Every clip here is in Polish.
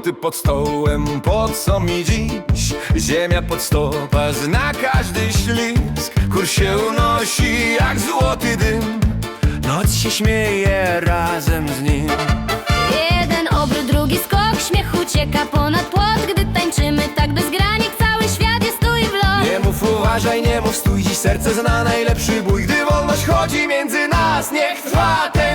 pod stołem, po co mi dziś? Ziemia pod stopa zna każdy ślizg Kur się unosi jak złoty dym. Noc się śmieje razem z nim. Jeden obrót, drugi skok, śmiech ucieka ponad płot. Gdy tańczymy tak bez granik, cały świat jest tu i w lot. Nie mów uważaj, nie mów stój, dziś. Serce zna najlepszy bój. Gdy wolność chodzi między nas, niech trwa ten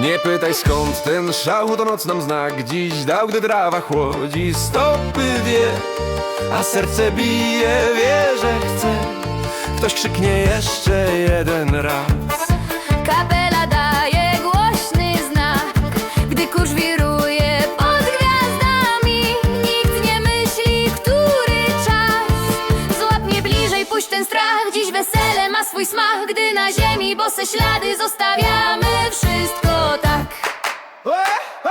Nie pytaj skąd ten szał, to noc nam znak. Dziś dał, gdy trawa chłodzi Stopy wie, a serce bije Wie, że chce. Ktoś krzyknie jeszcze jeden raz. Kapela daje głośny znak. Gdy kurz wiruje pod gwiazdami Nikt nie myśli, który czas. Złap mnie bliżej, puść ten strach. Dziś wesele ma swój smak. Gdy na ziemi bose ślady zostawiamy Wszystko Bose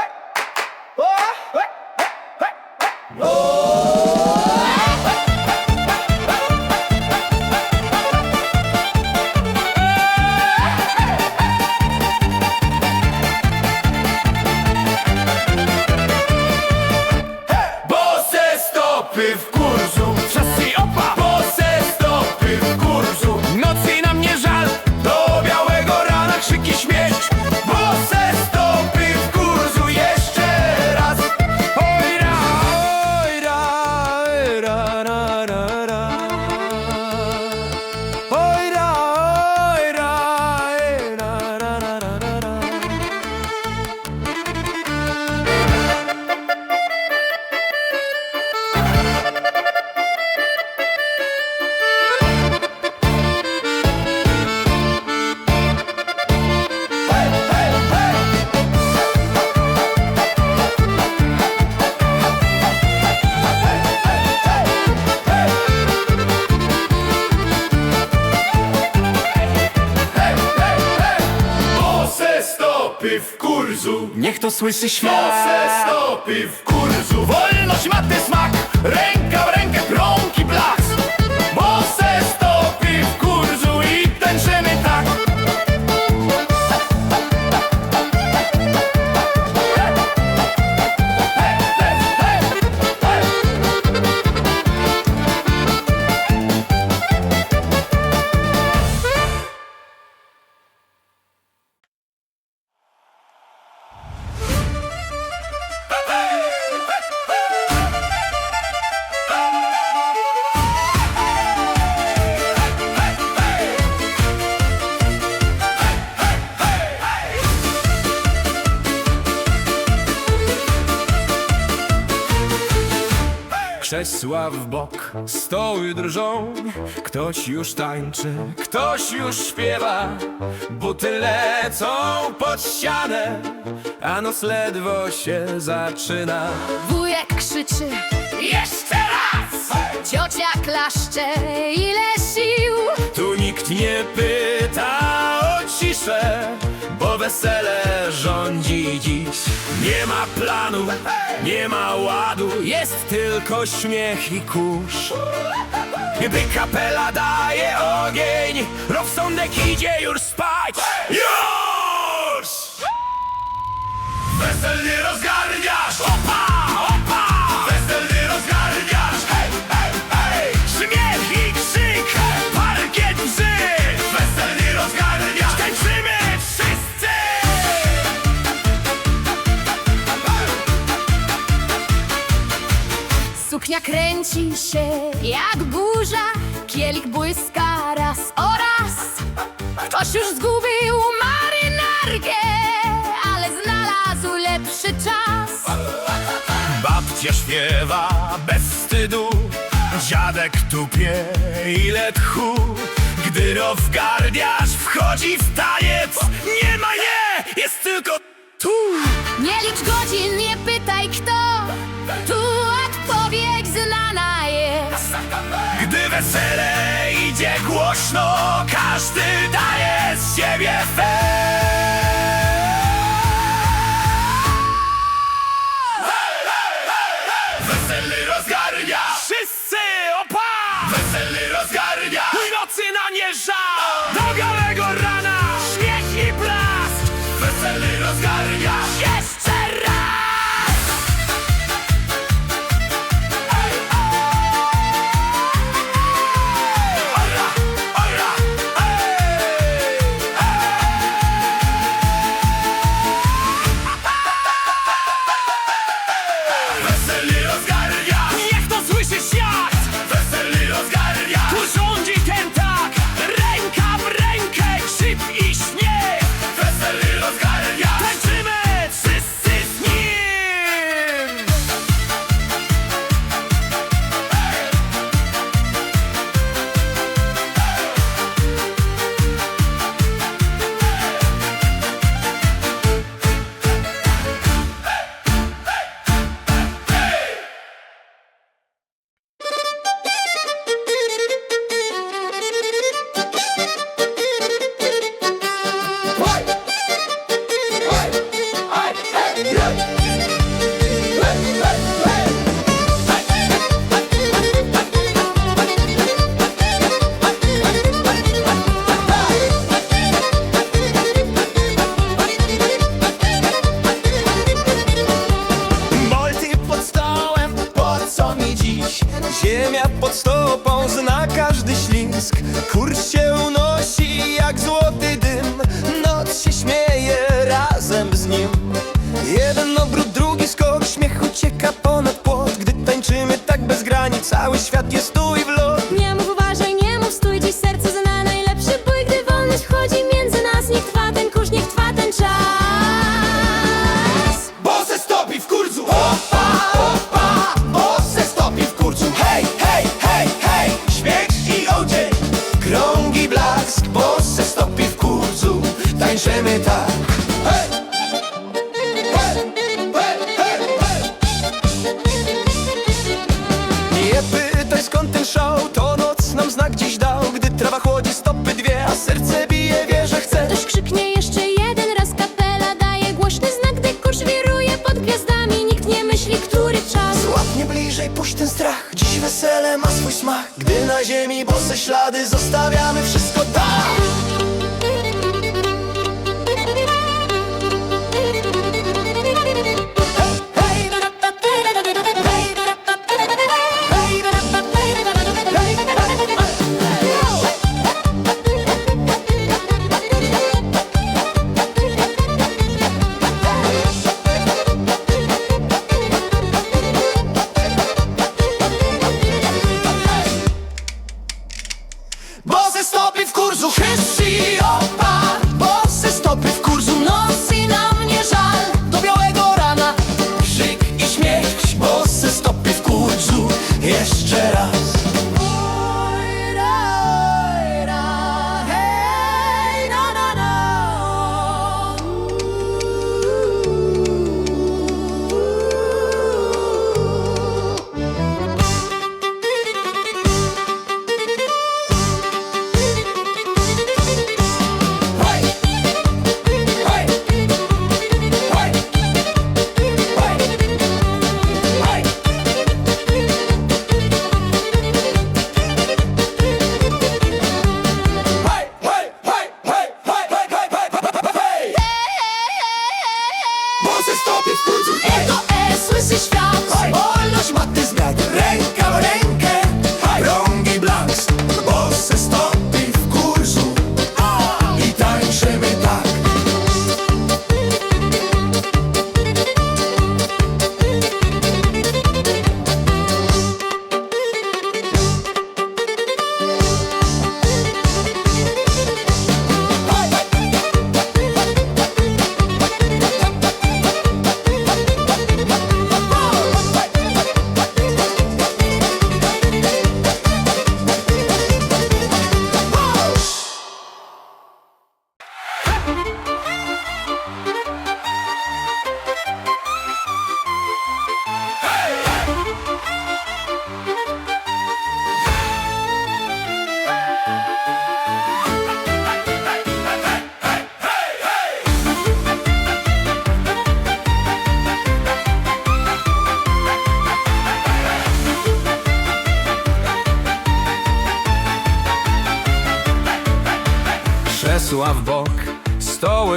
Niech to słyszy świat. Stopy w kurzu. Wolność ma ten smak. Ręka w rękę Krzesła w bok, stoły drżą Ktoś już tańczy, ktoś już śpiewa. Buty lecą pod ścianę A noc ledwo się zaczyna. Wujek krzyczy Jeszcze raz! Ciocia klaszcze Ile sił? Tu nikt nie pyta o ciszę wesele rządzi dziś. Nie ma planu, nie ma ładu Jest tylko śmiech i kurz. Gdy kapela daje ogień Rozsądek idzie już spać. Już! Weselnie rozgarniasz kręci się jak burza Kielich błyska raz o raz. Ktoś już zgubił marynarkę Ale znalazł lepszy czas. Babcia śpiewa bez wstydu Dziadek tupie ile tchu Gdy rozgardiasz wchodzi w taniec. Nie ma nie, jest tylko tu. Nie licz godzin, nie pytaj kto. Tu powiek zlana jest. Gdy wesele idzie głośno Każdy daje z siebie fel pod stopą zna każdy ślizg Kurs się unosi jak zło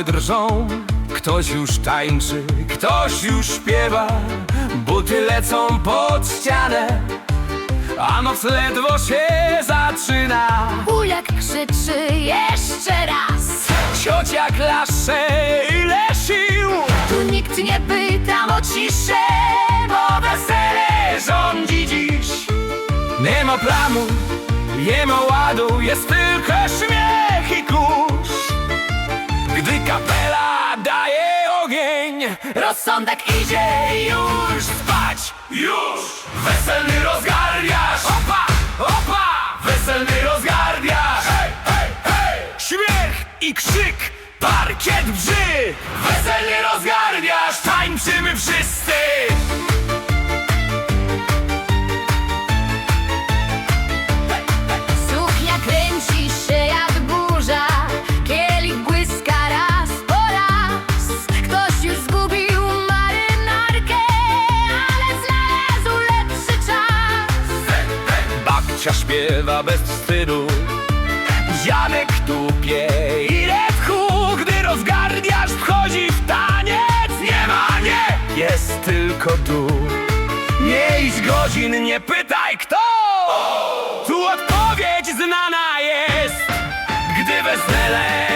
drżą. Ktoś już tańczy, ktoś już śpiewa. Buty lecą pod ścianę A noc ledwo się zaczyna. Ulek krzyczy jeszcze raz. Ciocia klasze, ile sił Tu nikt nie pyta o ciszę Bo wesele rządzi dziś. Nie ma plamu, nie ma ładu Jest tylko śmiech i kurz Rozsądek idzie już spać Już! Weselny rozgardiasz Opa, opa! Weselny rozgardiasz Hej, hej, hej! Śmiech i krzyk, parkiet brzy Weselny rozgardiasz Tańczymy wszyscy Bez wstydu. Janek tupie ile tchu Gdy rozgardiasz wchodzi w taniec. Nie ma nie, jest tylko tu. Nie idź godzin, nie pytaj kto. Tu odpowiedź znana jest. Gdy wesele